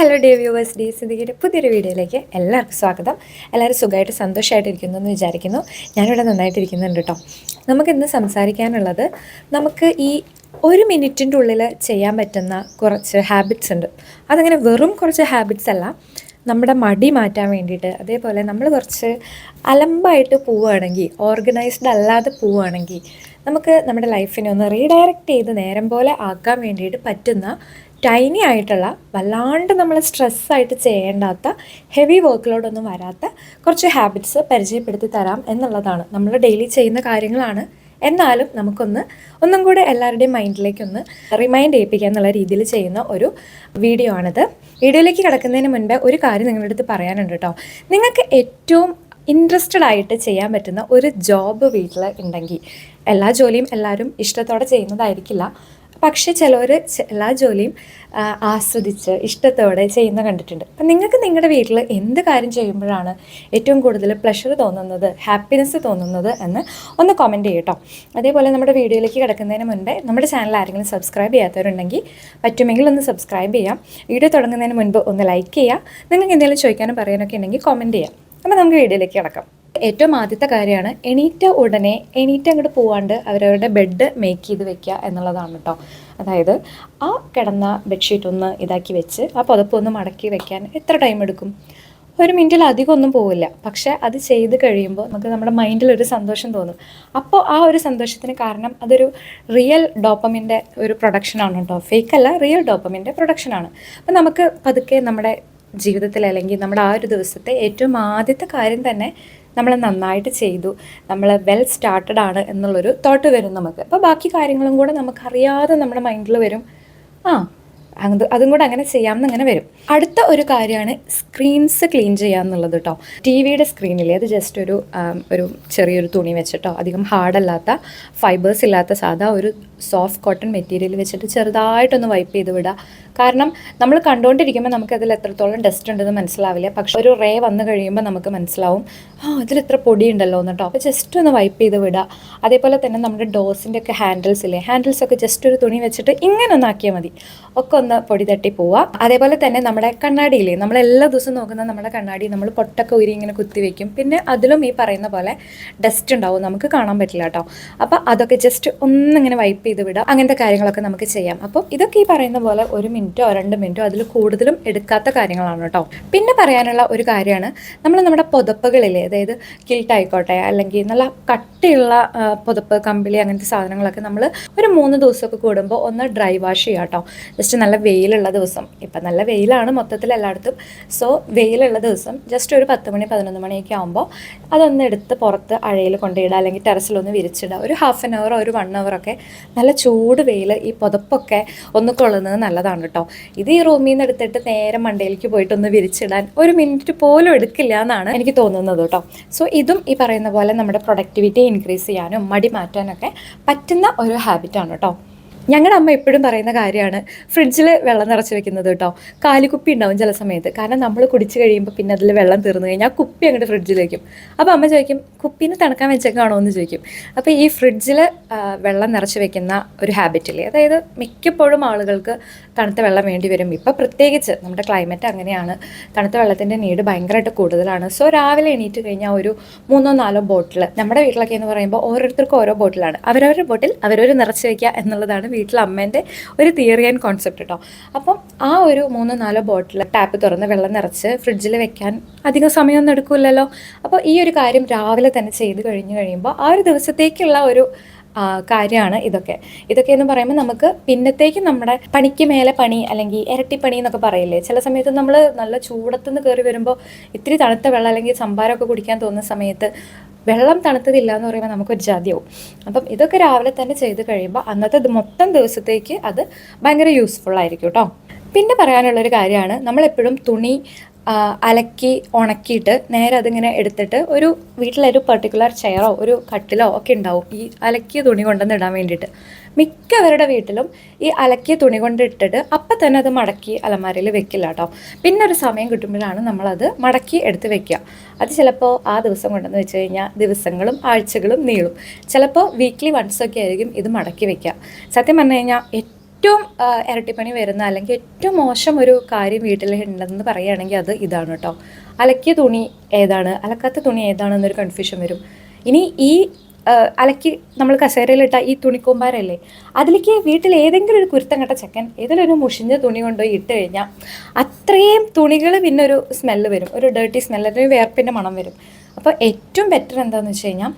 Hello dear viewers ഡി സിന്ദിയുടെ പുതിയൊരു വീഡിയോയിലേക്ക് എല്ലാവർക്കും സ്വാഗതം. എല്ലാവരും സുഖമായിട്ട് സന്തോഷമായിട്ടിരിക്കുന്നു എന്ന് വിചാരിക്കുന്നു. ഞാനിവിടെ നന്നായിട്ടിരിക്കുന്നുണ്ട് കേട്ടോ. നമുക്കിന്ന് സംസാരിക്കാനുള്ളത് നമുക്ക് ഈ ഒരു മിനിറ്റിന്റെ ഉള്ളിൽ ചെയ്യാൻ പറ്റുന്ന കുറച്ച് ഹാബിറ്റ്സ് ഉണ്ട്. അതങ്ങനെ വെറും കുറച്ച് ഹാബിറ്റ്സ് അല്ല. നമ്മുടെ മടി മാറ്റാൻ വേണ്ടിയിട്ട് അതേപോലെ നമ്മൾ കുറച്ച് അലമ്പായിട്ട് പോവുകയാണെങ്കിൽ ഓർഗനൈസ്ഡ് അല്ലാതെ പോവുകയാണെങ്കിൽ നമുക്ക് നമ്മുടെ ലൈഫിനെ ഒന്ന് റീഡയറക്റ്റ് ചെയ്ത് നേരം പോലെ ആക്കാൻ വേണ്ടിയിട്ട് പറ്റുന്ന ടൈനി ആയിട്ടുള്ള വല്ലാണ്ട് നമ്മൾ സ്ട്രെസ്സായിട്ട് ചെയ്യേണ്ടാത്ത ഹെവി വർക്ക് ലോഡൊന്നും വരാത്ത കുറച്ച് ഹാബിറ്റ്സ് പരിചയപ്പെടുത്തി തരാം എന്നുള്ളതാണ്. നമ്മൾ ഡെയിലി ചെയ്യുന്ന കാര്യങ്ങളാണ്. എന്നാലും നമുക്കൊന്ന് ഒന്നും കൂടെ എല്ലാവരുടെയും മൈൻഡിലേക്കൊന്ന് റിമൈൻഡ് ചെയ്യിപ്പിക്കുക എന്നുള്ള രീതിയിൽ ചെയ്യുന്ന ഒരു വീഡിയോ ആണിത്. വീഡിയോയിലേക്ക് കിടക്കുന്നതിന് മുൻപേ ഒരു കാര്യം നിങ്ങളുടെ അടുത്ത് പറയാനുണ്ട് കേട്ടോ നിങ്ങൾക്ക് ഏറ്റവും ഇൻട്രസ്റ്റഡ് ആയിട്ട് ചെയ്യാൻ പറ്റുന്ന ഒരു ജോബ് വീട്ടിൽ ഉണ്ടെങ്കിൽ എല്ലാ ജോലിയും എല്ലാവരും ഇഷ്ടത്തോടെ ചെയ്യുന്നതായിരിക്കില്ല. പക്ഷേ ചിലവർ എല്ലാ ജോലിയും ആസ്വദിച്ച് ഇഷ്ടത്തോടെ ചെയ്യുന്ന കണ്ടിട്ടുണ്ട്. അപ്പം നിങ്ങൾക്ക് നിങ്ങളുടെ വീട്ടിൽ എന്ത് കാര്യം ചെയ്യുമ്പോഴാണ് ഏറ്റവും കൂടുതൽ പ്ലഷർ തോന്നുന്നത് ഹാപ്പിനെസ് തോന്നുന്നത് എന്ന് ഒന്ന് കമന്റ് ചെയ്യട്ടോ അതേപോലെ നമ്മുടെ വീഡിയോയിലേക്ക് കിടക്കുന്നതിന് മുൻപേ നമ്മുടെ ചാനൽ ആരെങ്കിലും സബ്സ്ക്രൈബ് ചെയ്യാത്തവരുണ്ടെങ്കിൽ പറ്റുമെങ്കിൽ ഒന്ന് സബ്സ്ക്രൈബ് ചെയ്യാം. വീഡിയോ തുടങ്ങുന്നതിന് മുൻപ് ഒന്ന് ലൈക്ക് ചെയ്യുക നിങ്ങൾക്ക് എന്തെങ്കിലും ചോദിക്കാനും പറയാനൊക്കെ ഉണ്ടെങ്കിൽ കമന്റ് ചെയ്യാം. അപ്പോൾ നമുക്ക് വീഡിയോയിലേക്ക് കിടക്കാം. ഏറ്റവും ആദ്യത്തെ കാര്യമാണ് എണീറ്റ ഉടനെ എണീറ്റ് അങ്ങോട്ട് പോവാണ്ട് അവരവരുടെ ബെഡ് മേക്ക് ചെയ്ത് വെക്കുക എന്നുള്ളതാണ് കേട്ടോ അതായത് ആ കിടന്ന ബെഡ്ഷീറ്റ് ഒന്ന് ഇതാക്കി വെച്ച് ആ പുതപ്പ് ഒന്ന് മടക്കി വെക്കാൻ എത്ര ടൈം എടുക്കും? ഒരു മിനിറ്റിൽ അധികം ഒന്നും പോവില്ല. പക്ഷേ അത് ചെയ്ത് കഴിയുമ്പോൾ നമുക്ക് നമ്മുടെ മൈൻഡിൽ ഒരു സന്തോഷം തോന്നും. അപ്പോൾ ആ ഒരു സന്തോഷത്തിന് കാരണം അതൊരു റിയൽ ഡോപ്പമിന്റെ ഒരു പ്രൊഡക്ഷനാണ് കേട്ടോ ഫേക്ക് അല്ല റിയൽ ഡോപ്പമിന്റെ പ്രൊഡക്ഷനാണ് അപ്പം നമുക്ക് പതുക്കെ നമ്മുടെ ജീവിതത്തിൽ അല്ലെങ്കിൽ നമ്മുടെ ആ ഒരു ദിവസത്തെ ഏറ്റവും ആദ്യത്തെ കാര്യം തന്നെ നമ്മൾ നന്നായിട്ട് ചെയ്തു. നമ്മൾ വെൽ സ്റ്റാർട്ടഡ് ആണ് എന്നുള്ളൊരു തോട്ട് വരും നമുക്ക്. അപ്പോൾ ബാക്കി കാര്യങ്ങളും കൂടെ നമുക്കറിയാതെ നമ്മുടെ മൈൻഡിൽ വരും. ആ അത് അതും കൂടെ അങ്ങനെ ചെയ്യാമെന്ന് അങ്ങനെ വരും. അടുത്ത ഒരു കാര്യമാണ് സ്ക്രീൻസ് ക്ലീൻ ചെയ്യുക എന്നുള്ളത് കേട്ടോ ടി വിയുടെ സ്ക്രീനിൽ അത് ജസ്റ്റ് ഒരു ഒരു ചെറിയൊരു തുണി വെച്ചിട്ടോ അധികം ഹാർഡല്ലാത്ത ഫൈബേഴ്സ് ഇല്ലാത്ത സാധാ ഒരു സോഫ്റ്റ് കോട്ടൺ മെറ്റീരിയൽ വെച്ചിട്ട് ചെറുതായിട്ടൊന്ന് വൈപ്പ് ചെയ്ത് വിടുക കാരണം നമ്മൾ കണ്ടുകൊണ്ടിരിക്കുമ്പോൾ നമുക്ക് അതിൽ എത്രത്തോളം ഡസ്റ്റ് ഉണ്ടെന്ന് മനസ്സിലാവില്ല. പക്ഷെ ഒരു റേ വന്നു കഴിയുമ്പോൾ നമുക്ക് മനസ്സിലാവും ആ അതിൽ എത്ര പൊടി ഉണ്ടല്ലോ എന്നിട്ടോ അപ്പോൾ ജസ്റ്റ് ഒന്ന് വൈപ്പ് ചെയ്ത് വിടുക അതേപോലെ തന്നെ നമ്മുടെ ഡോസിന്റെ ഒക്കെ ഹാൻഡിൽസ് ഇല്ലേ ഹാൻഡിൽസ് ഒക്കെ ജസ്റ്റ് ഒരു തുണി വെച്ചിട്ട് ഇങ്ങനെ ഒന്നാക്കിയാൽ മതി. ഒക്കെ ഒന്ന് പൊടി തട്ടി പോവുക. അതേപോലെ തന്നെ നമ്മുടെ കണ്ണാടിയില്ലേ നമ്മൾ എല്ലാ ദിവസവും നോക്കുന്ന നമ്മുടെ കണ്ണാടി നമ്മൾ പൊട്ടൊക്കെ ഉരി ഇങ്ങനെ കുത്തി വെക്കും. പിന്നെ അതിലും ഈ പറയുന്ന പോലെ ഡസ്റ്റ് ഉണ്ടാവും. നമുക്ക് കാണാൻ പറ്റില്ല കേട്ടോ. അപ്പോൾ അതൊക്കെ ജസ്റ്റ് ഒന്നിങ്ങനെ വൈപ്പ് ചെയ്ത് വിടാം അങ്ങനത്തെ കാര്യങ്ങളൊക്കെ നമുക്ക് ചെയ്യാം. അപ്പോൾ ഇതൊക്കെ ഈ പറയുന്ന പോലെ ഒരു മിനിറ്റോ രണ്ട് മിനിറ്റോ അതിൽ കൂടുതലും എടുക്കാത്ത കാര്യങ്ങളാണ് കേട്ടോ. പിന്നെ പറയാനുള്ള ഒരു കാര്യമാണ് നമ്മൾ നമ്മുടെ പുതപ്പുകളിലെ അതായത് കിൽട്ട് ആയിക്കോട്ടെ അല്ലെങ്കിൽ നല്ല കട്ടിയുള്ള പുതപ്പ് കമ്പിളി അങ്ങനത്തെ സാധനങ്ങളൊക്കെ നമ്മൾ ഒരു മൂന്ന് ദിവസമൊക്കെ കൂടുമ്പോൾ ഒന്ന് ഡ്രൈ വാഷ് ചെയ്യാം കേട്ടോ. ജസ്റ്റ് നല്ല വെയിലുള്ള ദിവസം. ഇപ്പം നല്ല വെയിലാണ് മൊത്തത്തിൽ എല്ലായിടത്തും. സോ വെയിലുള്ള ദിവസം ജസ്റ്റ് ഒരു പത്ത് മണി പതിനൊന്ന് മണിയൊക്കെ ആകുമ്പോൾ അതൊന്ന് എടുത്ത് പുറത്ത് അഴയിൽ കൊണ്ടിടുക അല്ലെങ്കിൽ ടെറസിലൊന്ന് വിരിച്ചിടുക. ഒരു ഹാഫ് ആൻ അവർ ഒരു വൺ അവറൊക്കെ നല്ല ചൂട് വെയിൽ ഈ പുതപ്പൊക്കെ ഒന്ന് കൊള്ളുന്നത് നല്ലതാണ് കേട്ടോ ഇത് ഈ റൂമിൽ നിന്ന് എടുത്തിട്ട് നേരെ മണ്ടയിലേക്ക് പോയിട്ട് ഒന്ന് വിരിച്ചിടാൻ ഒരു മിനിറ്റ് പോലും എടുക്കില്ല എന്നാണ് എനിക്ക് തോന്നുന്നത് കേട്ടോ സോ ഇതും ഈ പറയുന്ന പോലെ നമ്മുടെ പ്രൊഡക്ടിവിറ്റി ഇൻക്രീസ് ചെയ്യാനും മടി മാറ്റാനൊക്കെ പറ്റുന്ന ഒരു ഹാബിറ്റാണ് കേട്ടോ ഞങ്ങളുടെ അമ്മ എപ്പോഴും പറയുന്ന കാര്യമാണ് ഫ്രിഡ്ജിൽ വെള്ളം നിറച്ച് വെക്കുന്നത് കേട്ടോ കാലിക്കുപ്പി ഉണ്ടാവും ചില സമയത്ത്. കാരണം നമ്മൾ കുടിച്ച് കഴിയുമ്പോൾ പിന്നെ അതിൽ വെള്ളം തീർന്നു കഴിഞ്ഞാൽ കുപ്പി അങ്ങോട്ട് ഫ്രിഡ്ജിൽ വെക്കും. അപ്പോൾ അമ്മ ചോദിക്കും കുപ്പീനെ തണുക്കാൻ വെച്ചേക്കാണോ എന്ന് ചോദിക്കും. അപ്പോൾ ഈ ഫ്രിഡ്ജിൽ വെള്ളം നിറച്ച് വെക്കുന്ന ഒരു ഹാബിറ്റില്ലേ? അതായത് മിക്കപ്പോഴും ആളുകൾക്ക് തണുത്ത വെള്ളം വേണ്ടി വരും. ഇപ്പോൾ പ്രത്യേകിച്ച് നമ്മുടെ ക്ലൈമറ്റ് അങ്ങനെയാണ്. തണുത്ത വെള്ളത്തിന്റെ നീട് ഭയങ്കരമായിട്ട് കൂടുതലാണ്. സോ രാവിലെ എണീറ്റ് കഴിഞ്ഞാൽ ഒരു മൂന്നോ നാലോ ബോട്ടിൽ നമ്മുടെ വീട്ടിലൊക്കെ എന്ന് പറയുമ്പോൾ ഓരോരുത്തർക്കും ഓരോ ബോട്ടിലാണ്. അവരവരുടെ ബോട്ടിൽ അവരവർ നിറച്ച് വയ്ക്കുക എന്നുള്ളതാണ് വീട്ടിൽ അമ്മേന്റെ ഒരു തിയറി ആൻഡ് കോൺസെപ്റ്റ് കേട്ടോ അപ്പം ആ ഒരു മൂന്നോ നാലോ ബോട്ടിൽ ടാപ്പ് തുറന്ന് വെള്ളം നിറച്ച് ഫ്രിഡ്ജിൽ വെക്കാൻ അധികം സമയമൊന്നും എടുക്കില്ലല്ലോ. അപ്പോൾ ഈ ഒരു കാര്യം രാവിലെ തന്നെ ചെയ്ത് കഴിഞ്ഞ് കഴിയുമ്പോൾ ആ ഒരു ദിവസത്തേക്കുള്ള ഒരു കാര്യമാണ് ഇതൊക്കെ. ഇതൊക്കെ എന്ന് പറയുമ്പോൾ നമുക്ക് പിന്നത്തേക്ക് നമ്മുടെ പണിക്ക് മേലെ പണി അല്ലെങ്കിൽ ഇരട്ടിപ്പണി എന്നൊക്കെ പറയില്ലേ? ചില സമയത്ത് നമ്മൾ നല്ല ചൂടത്തുനിന്ന് കയറി വരുമ്പോൾ ഇത്തിരി തണുത്ത വെള്ളം അല്ലെങ്കിൽ സംഭാരമൊക്കെ കുടിക്കാൻ തോന്നുന്ന സമയത്ത് വെള്ളം തണുത്തതില്ല എന്ന് പറയുമ്പോൾ നമുക്കൊരു ജാതിയാവും. അപ്പം ഇതൊക്കെ രാവിലെ തന്നെ ചെയ്ത് കഴിയുമ്പോൾ അന്നത്തെ മൊത്തം ദിവസത്തേക്ക് അത് ഭയങ്കര യൂസ്ഫുൾ ആയിരിക്കും കേട്ടോ പിന്നെ പറയാനുള്ളൊരു കാര്യമാണ് നമ്മളെപ്പോഴും തുണി അലക്കി ഉണക്കിയിട്ട് നേരെ അതിങ്ങനെ എടുത്തിട്ട് ഒരു വീട്ടിലൊരു പെർട്ടിക്കുലർ ചെയറോ ഒരു കട്ടിലോ ഒക്കെ ഉണ്ടാവും. ഈ അലക്കിയ തുണി കൊണ്ടുവന്ന് ഇടാൻ വേണ്ടിയിട്ട്. മിക്കവരുടെ വീട്ടിലും ഈ അലക്കിയ തുണി കൊണ്ട് ഇട്ടിട്ട് അപ്പം തന്നെ അത് മടക്കി അലമാരയിൽ വെക്കില്ല കേട്ടോ പിന്നെ ഒരു സമയം കിട്ടുമ്പോഴാണ് നമ്മളത് മടക്കി എടുത്ത് വെക്കുക. അത് ചിലപ്പോൾ ആ ദിവസം കൊണ്ടെന്ന് വെച്ച് കഴിഞ്ഞാൽ ദിവസങ്ങളും ആഴ്ചകളും നീളും. ചിലപ്പോൾ വീക്ക്ലി വൺസ് ഒക്കെ ആയിരിക്കും ഇത് മടക്കി വെക്കുക. സത്യം പറഞ്ഞു കഴിഞ്ഞാൽ ഏറ്റവും ഇരട്ടിപ്പണി വരുന്ന അല്ലെങ്കിൽ ഏറ്റവും മോശം ഒരു കാര്യം വീട്ടിൽ ഉണ്ടെന്ന് പറയുകയാണെങ്കിൽ അത് ഇതാണ് കേട്ടോ അലക്കിയ തുണി ഏതാണ്? അലക്കാത്ത തുണി ഏതാണെന്നൊരു കൺഫ്യൂഷൻ വരും. ഇനി ഈ അലക്കി നമ്മൾ കസേരയിലിട്ട ഈ തുണിക്കൊമ്പാരല്ലേ അതിലേക്ക് വീട്ടിൽ ഏതെങ്കിലും ഒരു കുരുത്തം ചെക്കൻ ഏതെങ്കിലും ഒരു മുഷിഞ്ഞ തുണി കൊണ്ടുപോയി ഇട്ട് കഴിഞ്ഞാൽ അത്രയും തുണികൾ പിന്നെ ഒരു സ്മെല്ല് വരും. ഒരു ഡേർട്ടി സ്മെല്ല് അല്ലെങ്കിൽ വേർപ്പിന്റെ മണം വരും. അപ്പോൾ ഏറ്റവും ബെറ്റർ എന്താണെന്ന് വെച്ച് കഴിഞ്ഞാൽ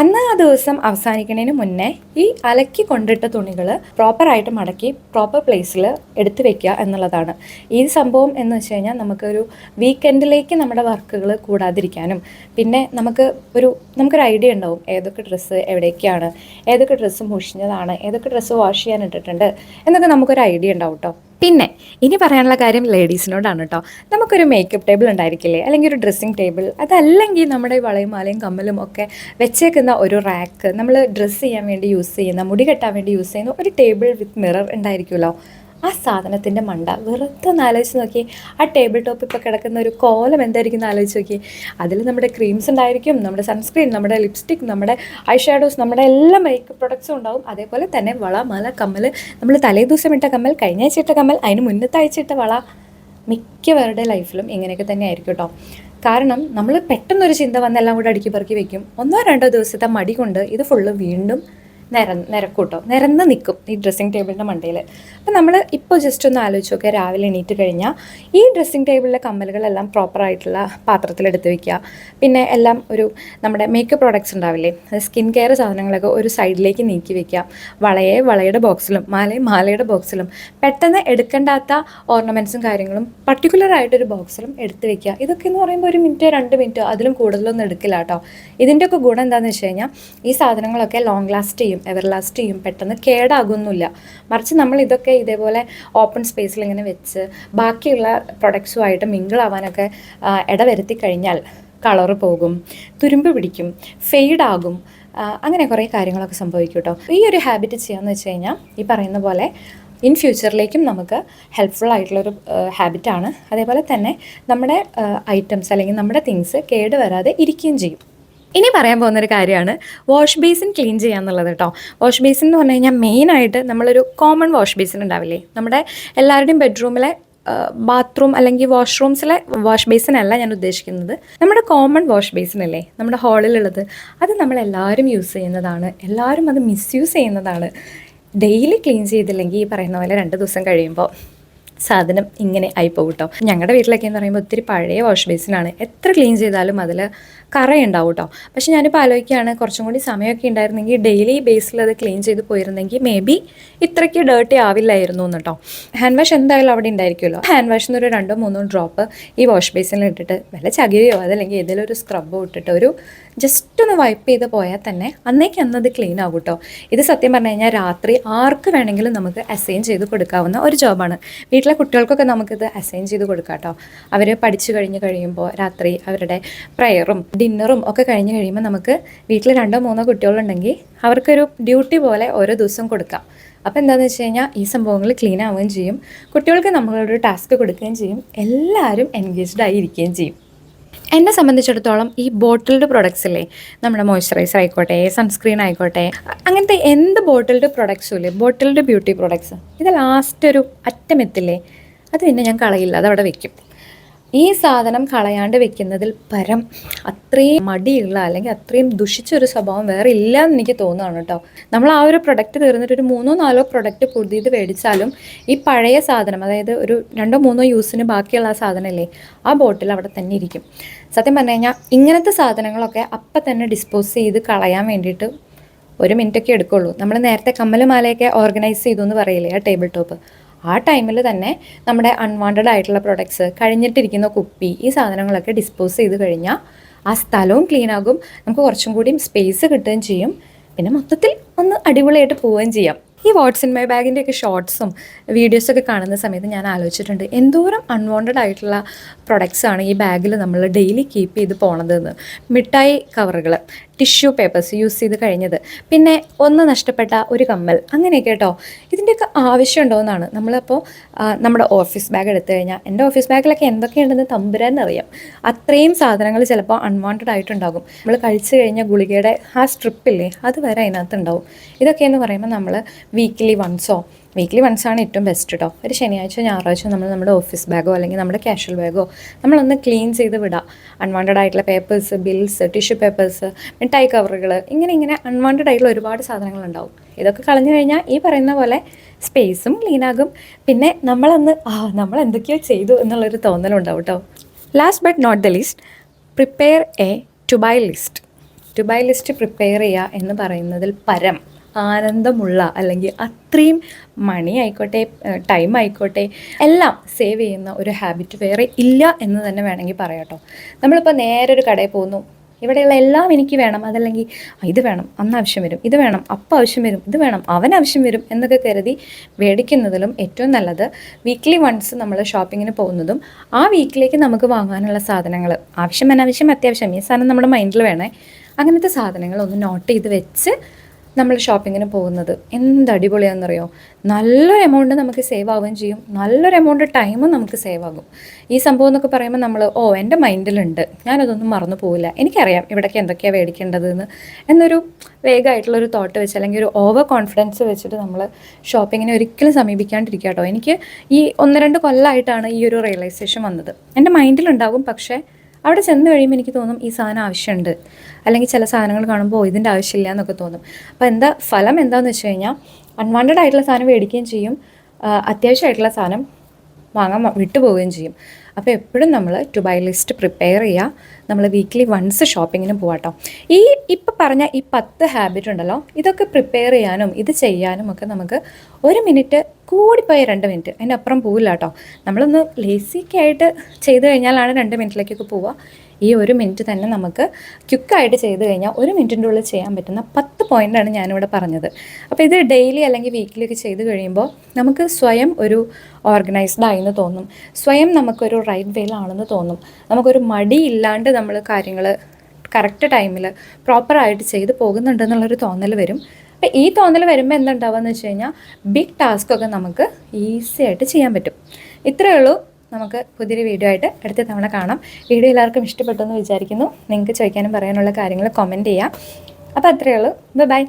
അന്ന് ആ ദിവസം അവസാനിക്കുന്നതിന് മുന്നേ ഈ അലക്കി കൊണ്ടിട്ട തുണികൾ പ്രോപ്പറായിട്ട് മടക്കി പ്രോപ്പർ പ്ലേസിൽ എടുത്തു വെക്കുക എന്നുള്ളതാണ്. ഈ സംഭവം എന്ന് വെച്ച് കഴിഞ്ഞാൽ നമുക്കൊരു വീക്കെൻഡിലേക്ക് നമ്മുടെ വർക്കുകൾ കൂടാതിരിക്കാനും പിന്നെ നമുക്ക് ഒരു നമുക്കൊരു ഐഡിയ ഉണ്ടാവും. ഏതൊക്കെ ഡ്രസ്സ് എവിടേക്കാണ് ഏതൊക്കെ ഡ്രസ്സ് മുഷിഞ്ഞതാണ് ഏതൊക്കെ ഡ്രസ്സ് വാഷ് ചെയ്യാൻ ഇട്ടിട്ടുണ്ട് എന്നൊക്കെ നമുക്കൊരു ഐഡിയ ഉണ്ടാവും കേട്ടോ പിന്നെ ഇനി പറയാനുള്ള കാര്യം ലേഡീസിനോടാണ് കേട്ടോ നമുക്കൊരു മേക്കപ്പ് ടേബിൾ ഉണ്ടായിരിക്കില്ലേ? അല്ലെങ്കിൽ ഒരു ഡ്രസ്സിങ് ടേബിൾ അതല്ലെങ്കിൽ നമ്മുടെ വളയും മാലയും കമ്മലും ഒക്കെ വെച്ചേക്കുന്ന ഒരു റാക്ക് നമ്മൾ ഡ്രസ്സ് ചെയ്യാൻ വേണ്ടി യൂസ് ചെയ്യുന്ന മുടി കെട്ടാൻ വേണ്ടി യൂസ് ചെയ്യുന്ന ഒരു ടേബിൾ വിത്ത് മിറർ ഉണ്ടായിരിക്കുമല്ലോ. ആ സാധനത്തിന്റെ മണ്ട വെറുതെ ഒന്ന് ആലോചിച്ച് നോക്കി. ആ ടേബിൾ ടോപ്പ് ഇപ്പോൾ കിടക്കുന്ന ഒരു കോലം എന്തായിരിക്കും എന്ന് ആലോചിച്ച് നോക്കി. അതിൽ നമ്മുടെ ക്രീംസ് ഉണ്ടായിരിക്കും നമ്മുടെ സൺസ്ക്രീൻ നമ്മുടെ ലിപ്സ്റ്റിക് നമ്മുടെ ഐ ഷാഡോസ് നമ്മുടെ എല്ലാ മേക്കപ്പ് പ്രൊഡക്ട്സും ഉണ്ടാവും. അതേപോലെ തന്നെ വള മല കമ്മൽ. നമ്മൾ തലേ ദിവസം ഇട്ട കമ്മൽ കഴിഞ്ഞ ആഴ്ച ഇട്ട കമ്മൽ അതിന് മുന്നത്തെ ആഴ്ച ഇട്ട വള. മിക്കവരുടെ ലൈഫിലും ഇങ്ങനെയൊക്കെ തന്നെ ആയിരിക്കും കേട്ടോ കാരണം നമ്മൾ പെട്ടെന്നൊരു ചിന്ത വന്ന് എല്ലാം കൂടെ അടുക്കി പറക്കി വെക്കും. ഒന്നോ രണ്ടോ ദിവസത്തെ മടി കൊണ്ട് ഇത് ഫുള്ള് വീണ്ടും നിര നിരക്കൂട്ടോ. നിരന്ന് നിൽക്കും ഈ ഡ്രസ്സിങ് ടേബിളിന്റെ മണ്ടയിൽ അപ്പം നമ്മൾ ഇപ്പോൾ ജസ്റ്റ് ഒന്ന് ആലോചിച്ച് നോക്കുക രാവിലെ എണീറ്റ് കഴിഞ്ഞാൽ ഈ ഡ്രസ്സിങ് ടേബിളിലെ കമ്മലുകളെല്ലാം പ്രോപ്പറായിട്ടുള്ള പാത്രത്തിലെടുത്ത് വെക്കുക പിന്നെ എല്ലാം ഒരു നമ്മുടെ മേക്കപ്പ് പ്രോഡക്റ്റ്സ് ഉണ്ടാവില്ലേ? സ്കിൻ കെയർ സാധനങ്ങളൊക്കെ ഒരു സൈഡിലേക്ക് നീക്കി വെക്കുക വളയെ വളയുടെ ബോക്സിലും മാലയെ മാലയുടെ ബോക്സിലും പെട്ടെന്ന് എടുക്കേണ്ടാത്ത ഓർണമെന്റ്സും കാര്യങ്ങളും പർട്ടിക്കുലർ ആയിട്ടൊരു ബോക്സിലും എടുത്ത് വെക്കുക ഇതൊക്കെ എന്ന് പറയുമ്പോൾ ഒരു മിനിറ്റ് രണ്ട് മിനിറ്റ് അതിലും കൂടുതലൊന്നും എടുക്കില്ല കേട്ടോ ഇതിന്റെയൊക്കെ ഗുണം എന്താണെന്ന് വെച്ച് കഴിഞ്ഞാൽ ഈ സാധനങ്ങളൊക്കെ ലോങ് ലാസ്റ്റ് ചെയ്യും. എവർ ലാസ്റ്റ് ചെയ്യും പെട്ടെന്ന് കേടാകുന്നില്ല മറിച്ച് നമ്മൾ ഇതൊക്കെ ഇതേപോലെ ഓപ്പൺ സ്പേസിൽ ഇങ്ങനെ വെച്ച് ബാക്കിയുള്ള പ്രൊഡക്ട്സുമായിട്ട് ആ, ഇടവരുത്തി കഴിഞ്ഞാൽ കളറ് പോകും തുരുമ്പ് പിടിക്കും ഫെയ്ഡാകും അങ്ങനെ കുറേ കാര്യങ്ങളൊക്കെ സംഭവിക്കും കേട്ടോ ഈ ഒരു ഹാബിറ്റ് ചെയ്യാമെന്ന് വെച്ച് കഴിഞ്ഞാൽ ഈ പറയുന്ന പോലെ ഇൻ ഫ്യൂച്ചറിലേക്കും നമുക്ക് ഹെൽപ്ഫുൾ ആയിട്ടുള്ളൊരു ഹാബിറ്റാണ് അതേപോലെ തന്നെ നമ്മുടെ ഐറ്റംസ് അല്ലെങ്കിൽ നമ്മുടെ തിങ്സ് കേട് വരാതെ ഇരിക്കുകയും ചെയ്യും. ഇനി പറയാൻ പോകുന്ന ഒരു കാര്യമാണ് വാഷ് ബേസിൻ ക്ലീൻ ചെയ്യുക എന്നുള്ളത് കേട്ടോ വാഷ് ബേസിൻ എന്ന് പറഞ്ഞു കഴിഞ്ഞാൽ മെയിനായിട്ട് നമ്മളൊരു കോമൺ വാഷ് ബേസിൻ ഉണ്ടാവില്ലേ? നമ്മുടെ എല്ലാവരുടെയും ബെഡ്റൂമിലെ ബാത്റൂം അല്ലെങ്കിൽ വാഷ്റൂംസിലെ വാഷ് ബേസിൻ അല്ല ഞാൻ ഉദ്ദേശിക്കുന്നത്. നമ്മുടെ കോമൺ വാഷ് ബേസിൻ അല്ലേ? നമ്മുടെ ഹാളിലുള്ളത് അത് നമ്മൾ എല്ലാവരും യൂസ് ചെയ്യുന്നതാണ്. എല്ലാവരും അത് മിസ്യൂസ് ചെയ്യുന്നതാണ്. ഡെയിലി ക്ലീൻ ചെയ്തില്ലെങ്കിൽ ഈ പറയുന്ന പോലെ രണ്ട് ദിവസം കഴിയുമ്പോൾ. സാധനം ഇങ്ങനെ ആയിപ്പോകും കേട്ടോ ഞങ്ങളുടെ വീട്ടിലൊക്കെ എന്ന് പറയുമ്പോൾ ഒത്തിരി പഴയ വാഷ് ബേസിനാണ് എത്ര ക്ലീൻ ചെയ്താലും അതിൽ കറയുണ്ടാവും കേട്ടോ പക്ഷെ ഞാനിപ്പോൾ ആലോചിക്കുകയാണ് കുറച്ചും കൂടി സമയമൊക്കെ ഉണ്ടായിരുന്നെങ്കിൽ ഡെയിലി ബേസിൽ അത് ക്ലീൻ ചെയ്ത് പോയിരുന്നെങ്കിൽ മേ ബി ഇത്രയ്ക്ക് ഡേർട്ടി ആവില്ലായിരുന്നു എന്ന് കേട്ടോ ഹാൻഡ് വാഷ് എന്തായാലും അവിടെ ഉണ്ടായിരിക്കുമല്ലോ. ഹാൻഡ് വാഷിൽ നിന്നൊരു രണ്ടോ മൂന്നോ ഡ്രോപ്പ് ഈ വാഷ് ബേസിനിൽ ഇട്ടിട്ട് വല്ല ചകിരിയോ അതല്ലെങ്കിൽ ഏതെങ്കിലും ഒരു സ്ക്രബോ ഇട്ടിട്ട് ഒരു ജസ്റ്റ് ഒന്ന് വൈപ്പ് ചെയ്ത് പോയാൽ തന്നെ അന്നേക്ക് അന്നത് ക്ലീൻ ആകും കേട്ടോ ഇത് സത്യം പറഞ്ഞു കഴിഞ്ഞാൽ രാത്രി ആർക്ക് വേണമെങ്കിലും നമുക്ക് അസൈൻ ചെയ്ത് കൊടുക്കാവുന്ന ഒരു ജോബാണ് വീട്ടിലെ കുട്ടികൾക്കൊക്കെ നമുക്കിത് അസൈൻ ചെയ്ത് കൊടുക്കാം കേട്ടോ അവർ പഠിച്ചു കഴിഞ്ഞ് കഴിയുമ്പോൾ രാത്രി അവരുടെ പ്രയറും ഡിന്നറും ഒക്കെ കഴിഞ്ഞ് കഴിയുമ്പോൾ നമുക്ക് വീട്ടിൽ രണ്ടോ മൂന്നോ കുട്ടികളുണ്ടെങ്കിൽ അവർക്കൊരു ഡ്യൂട്ടി പോലെ ഓരോ ദിവസം കൊടുക്കാം. അപ്പോൾ എന്താണെന്ന് വെച്ച് കഴിഞ്ഞാൽ ഈ സംഭവങ്ങൾ ക്ലീൻ ആവുകയും ചെയ്യും. കുട്ടികൾക്ക് നമ്മളൊരു ടാസ്ക് കൊടുക്കുകയും ചെയ്യും. എല്ലാവരും എൻഗേജ്ഡ് ആയിരിക്കുകയും ചെയ്യും. എന്നെ സംബന്ധിച്ചിടത്തോളം ഈ ബോട്ടിൽഡ് പ്രൊഡക്ട്സ് ഇല്ലേ നമ്മുടെ മോയ്സ്ചറൈസർ ആയിക്കോട്ടെ സൺസ്ക്രീൻ ആയിക്കോട്ടെ അങ്ങനത്തെ എന്ത് ബോട്ടിൽഡ് പ്രൊഡക്ട്സും ഇല്ലേ ബോട്ടിൽഡ് ബ്യൂട്ടി പ്രൊഡക്ട്സ് ഇത് ലാസ്റ്റ് ഒരു അറ്റമെത്തില്ലേ അത് പിന്നെ ഞാൻ കളയില്ല അതവിടെ വെക്കും. ഈ സാധനം കളയാണ്ട് വെക്കുന്നതിൽ പരം അത്രയും മടിയുള്ള അല്ലെങ്കിൽ അത്രയും ദുഷിച്ചൊരു സ്വഭാവം വേറെ ഇല്ല എന്ന് എനിക്ക് തോന്നുകയാണ് കേട്ടോ. നമ്മൾ ആ ഒരു പ്രൊഡക്റ്റ് തീർന്നിട്ട് ഒരു മൂന്നോ നാലോ പ്രൊഡക്റ്റ് പുതിയത് മേടിച്ചാലും ഈ പഴയ സാധനം അതായത് ഒരു രണ്ടോ മൂന്നോ യൂസിന് ബാക്കിയുള്ള ആ സാധനമല്ലേ ആ ബോട്ടിൽ അവിടെ തന്നെ ഇരിക്കും. സത്യം പറഞ്ഞു കഴിഞ്ഞാൽ ഇങ്ങനത്തെ സാധനങ്ങളൊക്കെ അപ്പം തന്നെ ഡിസ്പോസ് ചെയ്ത് കളയാൻ വേണ്ടിയിട്ട് ഒരു മിനിറ്റൊക്കെ എടുക്കുള്ളൂ. നമ്മൾ നേരത്തെ കമ്മലുമാലയൊക്കെ ഓർഗനൈസ് ചെയ്തു എന്ന് പറയില്ലേ ആ ടേബിൾ ടോപ്പ് ആ ടൈമിൽ തന്നെ നമ്മുടെ അൺവാണ്ടഡ് ആയിട്ടുള്ള പ്രൊഡക്ട്സ് കഴിഞ്ഞിട്ടിരിക്കുന്ന കുപ്പി ഈ സാധനങ്ങളൊക്കെ ഡിസ്പോസ് ചെയ്ത് കഴിഞ്ഞാൽ ആ സ്ഥലവും ക്ലീൻ ആകും. നമുക്ക് കുറച്ചും കൂടിയും സ്പേസ് കിട്ടുകയും ചെയ്യും. പിന്നെ മൊത്തത്തിൽ ഒന്ന് അടിപൊളിയായിട്ട് പോവുകയും ചെയ്യാം. ഈ വാട്സ് ഇൻ മൈ ബാഗിന്റെ ഒക്കെ ഷോർട്സും വീഡിയോസൊക്കെ കാണുന്ന സമയത്ത് ഞാൻ ആലോചിച്ചിട്ടുണ്ട് എന്തോരം അൺവാണ്ടഡ് ആയിട്ടുള്ള പ്രൊഡക്ട്സാണ് ഈ ബാഗിൽ നമ്മൾ ഡെയിലി കീപ്പ് ചെയ്ത് പോണതെന്ന്. മിഠായി കവറുകൾ ടിഷ്യൂ പേപ്പേഴ്സ് യൂസ് ചെയ്ത് കഴിഞ്ഞത്. പിന്നെ ഒന്ന് നഷ്ടപ്പെട്ട ഒരു കമ്മൽ. അങ്ങനെയൊക്കെ കേട്ടോ. ഇതിന്റെയൊക്കെ ആവശ്യമുണ്ടോ എന്നാണ് നമ്മളപ്പോൾ നമ്മുടെ ഓഫീസ് ബാഗ് എടുത്തു കഴിഞ്ഞാൽ എന്റെ ഓഫീസ് ബാഗിലൊക്കെ എന്തൊക്കെയുണ്ടെന്ന് തമ്പുരാൻ അറിയാം അത്രയും സാധനങ്ങൾ ചിലപ്പോൾ അൺവാണ്ടഡ് ആയിട്ടുണ്ടാകും. നമ്മൾ കഴിച്ചു കഴിഞ്ഞ ഗുളികയുടെ ആ സ്ട്രിപ്പില്ലേ അത് വരെ അതിനകത്തുണ്ടാവും ഇതൊക്കെ എന്ന് പറയുമ്പോൾ നമ്മൾ വീക്കിലി വൺസോ വീക്ക്ലി വൺസ് ആണ് ഏറ്റവും ബെസ്റ്റ് കേട്ടോ ഒരു ശനിയാഴ്ച ഞായറാഴ്ച നമ്മൾ നമ്മുടെ ഓഫീസ് ബാഗോ അല്ലെങ്കിൽ നമ്മുടെ കാഷ്വൽ ബാഗോ നമ്മളൊന്ന് ക്ലീൻ ചെയ്ത് വിടാം. അൺവാണ്ടഡ് ആയിട്ടുള്ള പേപ്പേഴ്സ് ബിൽസ് ടിഷ്യൂ പേപ്പേഴ്സ് മിഠായി കവറുകൾ ഇങ്ങനെ ഇങ്ങനെ അൺവാണ്ടഡ് ആയിട്ടുള്ള ഒരുപാട് സാധനങ്ങളുണ്ടാവും ഇതൊക്കെ കളഞ്ഞു കഴിഞ്ഞാൽ ഈ പറയുന്ന പോലെ സ്പേസും ക്ലീനാകും പിന്നെ നമ്മളന്ന് ആ നമ്മൾ എന്തൊക്കെയോ ചെയ്തു എന്നുള്ളൊരു തോന്നലുണ്ടാവും കേട്ടോ last but not the list prepare a to buy list to buy list prepare ചെയ്യുക എന്ന് പറയുന്നതിൽ പരം. ആനന്ദമുള്ള അല്ലെങ്കിൽ അത്രയും മണി ആയിക്കോട്ടെ ടൈം ആയിക്കോട്ടെ എല്ലാം സേവ് ചെയ്യുന്ന ഒരു ഹാബിറ്റ് വേറെ ഇല്ല എന്ന് തന്നെ വേണമെങ്കിൽ പറയാട്ടോ നമ്മളിപ്പോൾ നേരെ ഒരു കടയിൽ പോകുന്നു. ഇവിടെയുള്ള എല്ലാം എനിക്ക് വേണം. അതല്ലെങ്കിൽ ഇത് വേണം അന്ന് ആവശ്യം വരും. ഇത് വേണം അപ്പം ആവശ്യം വരും. ഇത് വേണം അവൻ ആവശ്യം വരും എന്നൊക്കെ കരുതി മേടിക്കുന്നതിലും ഏറ്റവും നല്ലത് വീക്ക്ലി വൺസ് നമ്മൾ ഷോപ്പിങ്ങിന് പോകുന്നതും ആ വീക്കിലേക്ക് നമുക്ക് വാങ്ങാനുള്ള സാധനങ്ങൾ ആവശ്യം അനാവശ്യം അത്യാവശ്യം. ഈ സാധനം നമ്മുടെ മൈൻഡിൽ വേണേ. അങ്ങനത്തെ സാധനങ്ങൾ ഒന്ന് നോട്ട് ചെയ്ത് വെച്ച് നമ്മൾ ഷോപ്പിങ്ങിന് പോകുന്നത്. എന്ത് അടിപൊളിയാണെന്നറിയോ? നല്ലൊരു എമൗണ്ട് നമുക്ക് സേവ് ആവുകയും ചെയ്യും. നല്ലൊരു എമൗണ്ട് ടൈമും നമുക്ക് സേവ് ആകും. ഈ സംഭവം എന്നൊക്കെ പറയുമ്പോൾ നമ്മൾ ഓ എന്റെ മൈൻഡിലുണ്ട് ഞാനതൊന്നും മറന്നു പോവില്ല. എനിക്കറിയാം ഇവിടേക്ക് എന്തൊക്കെയാണ് മേടിക്കേണ്ടതെന്ന് എന്നൊരു വേഗമായിട്ടുള്ളൊരു തോട്ട് വെച്ച് അല്ലെങ്കിൽ ഒരു ഓവർ കോൺഫിഡൻസ് വെച്ചിട്ട് നമ്മൾ ഷോപ്പിങ്ങിനെ ഒരിക്കലും സമീപിക്കാണ്ടിരിക്കുക കേട്ടോ. എനിക്ക് ഈ ഒന്ന് രണ്ട് കൊല്ലമായിട്ടാണ് ഈ ഒരു റിയലൈസേഷൻ വന്നത്. എന്റെ മൈൻഡിലുണ്ടാകും പക്ഷേ അവിടെ ചെന്ന് കഴിയുമ്പോൾ എനിക്ക് തോന്നും ഈ സാധനം ആവശ്യമുണ്ട്. അല്ലെങ്കിൽ ചില സാധനങ്ങൾ കാണുമ്പോൾ "ഓ, ഇതിന്റെ ആവശ്യമില്ല എന്നൊക്കെ തോന്നും. അപ്പോൾ എന്താ ഫലം എന്താണെന്ന് വെച്ച് കഴിഞ്ഞാൽ അൺവാണ്ടഡ് ആയിട്ടുള്ള സാധനം മേടിക്കുകയും ചെയ്യും. അത്യാവശ്യമായിട്ടുള്ള സാധനം വാങ്ങാൻ വിട്ടുപോവുകയും ചെയ്യും. അപ്പോൾ എപ്പോഴും നമ്മൾ ടു ബൈ ലിസ്റ്റ് പ്രിപ്പയർ ചെയ്യുക നമ്മൾ വീക്ക്ലി വൺസ് ഷോപ്പിങ്ങിന് പോവാട്ടോ. ഈ ഇപ്പം പറഞ്ഞ ഈ പത്ത് ഹാബിറ്റ് ഉണ്ടല്ലോ ഇതൊക്കെ പ്രിപ്പയർ ചെയ്യാനും ഇത് ചെയ്യാനും ഒക്കെ നമുക്ക് ഒരു മിനിറ്റ് കൂടിപ്പോയ രണ്ട് മിനിറ്റ് അതിനപ്പുറം പോവില്ല കേട്ടോ നമ്മളൊന്ന് ലേസിക്ക് ആയിട്ട് ചെയ്ത് കഴിഞ്ഞാലാണ് രണ്ട് മിനിറ്റിലേക്കൊക്കെ പോവുക. ഈ ഒരു മിനിറ്റ് തന്നെ നമുക്ക് ക്വിക്കായിട്ട് ചെയ്ത് കഴിഞ്ഞാൽ ഒരു മിനിറ്റിന്റെ ഉള്ളിൽ ചെയ്യാൻ പറ്റുന്ന പത്ത് പോയിന്റാണ് ഞാനിവിടെ പറഞ്ഞത്. അപ്പോൾ ഇത് ഡെയിലി അല്ലെങ്കിൽ വീക്കിലി ഒക്കെ ചെയ്ത് കഴിയുമ്പോൾ നമുക്ക് സ്വയം ഒരു ഓർഗനൈസ്ഡ് എന്ന് തോന്നും. സ്വയം നമുക്കൊരു റൈറ്റ് വേയിലാണെന്ന് തോന്നും. നമുക്കൊരു മടി ഇല്ലാണ്ട് നമ്മൾ കാര്യങ്ങൾ കറക്റ്റ് ടൈമിൽ പ്രോപ്പറായിട്ട് ചെയ്ത് പോകുന്നുണ്ടെന്നുള്ളൊരു തോന്നൽ വരും. അപ്പോൾ ഈ തോന്നൽ വരുമ്പോൾ എന്തുണ്ടാവുക എന്ന് വെച്ച് കഴിഞ്ഞാൽ ബിഗ് ടാസ്ക് ഒക്കെ നമുക്ക് ഈസി ആയിട്ട് ചെയ്യാൻ പറ്റും. ഇത്രയേ ഉള്ളൂ. നമുക്ക് പുതിയൊരു വീഡിയോ ആയിട്ട് അടുത്ത തവണ കാണാം. വീഡിയോ എല്ലാവർക്കും ഇഷ്ടപ്പെട്ടു എന്ന് വിചാരിക്കുന്നു. നിങ്ങൾക്ക് ചോദിക്കാനും പറയാനുള്ള കാര്യങ്ങൾ കമന്റ് ചെയ്യാം. അപ്പോൾ അത്രയേ ഉള്ളൂ. ബൈ